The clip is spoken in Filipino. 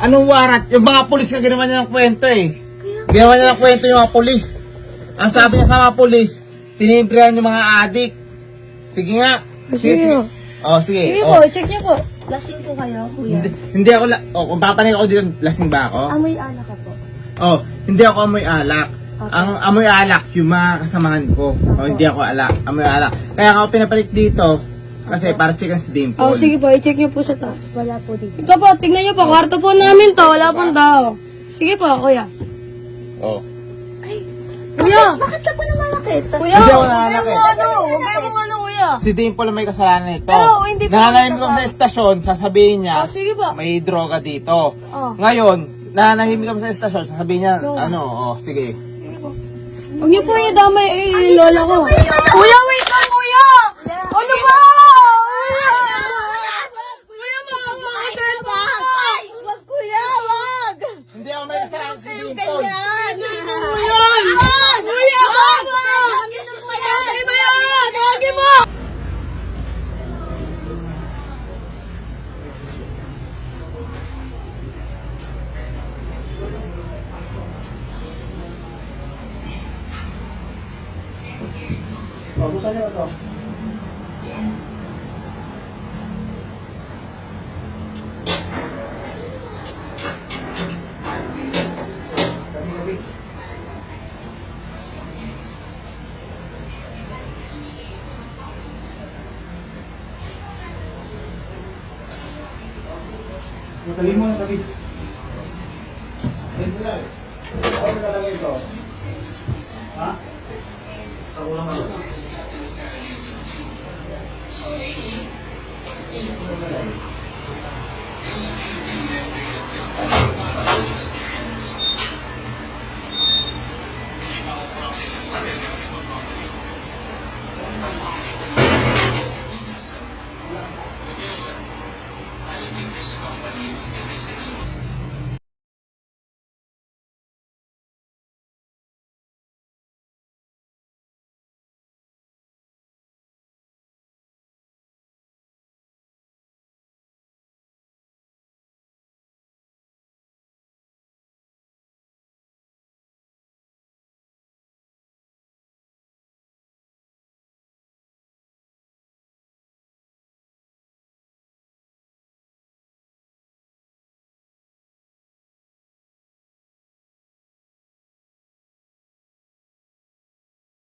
Anong warrant? Yung mga polis ka ginawa niya ng kwento eh. Ginawa niya ng kwento yung mga polis. Ang sabi niya sa mga polis, tinibrihan yung mga adik. Sige nga. Sige. Oh, sige. Sige oh. po, check niyo po. Lasing po kayo, kuya. Hindi, hindi ako, la- oh, kung papanig ako dito, lasing ba ako? Amoy alak ka po. Oh, hindi ako amoy alak. Ang amoy alak, yung mga kasamahan ko. Oh, hindi ako alak, amoy alak. Kaya ako pinapalit dito, kasi para chicken si Dimple. Oh, sige po, i-check niyo po sa taas. Wala po dito. Ito po, tingnan niyo po, kwarto po namin to, wala pong tao. Sige po, kuya. Oh. Kuya! Bakit ka po namalakit? Kuya, Hindi ako huwag nananakit. kayong ano, huwag kayong ano, kuya. Si Dimple ang may kasalanan nito. Pero hindi pa Nananahimik kami sa estasyon, sasabihin niya, Oh, sige po. may droga dito. Oh. Ngayon, nananahimik kami sa estasyon, sasabihin niya, No. ano, oh, sige. Huwag niyo po idamay eh, lola ko. Kuya, wait lang, Natali mo na tabi. Ito lang. Ano talaga ito? Ha? Ako lang ako. Thank you.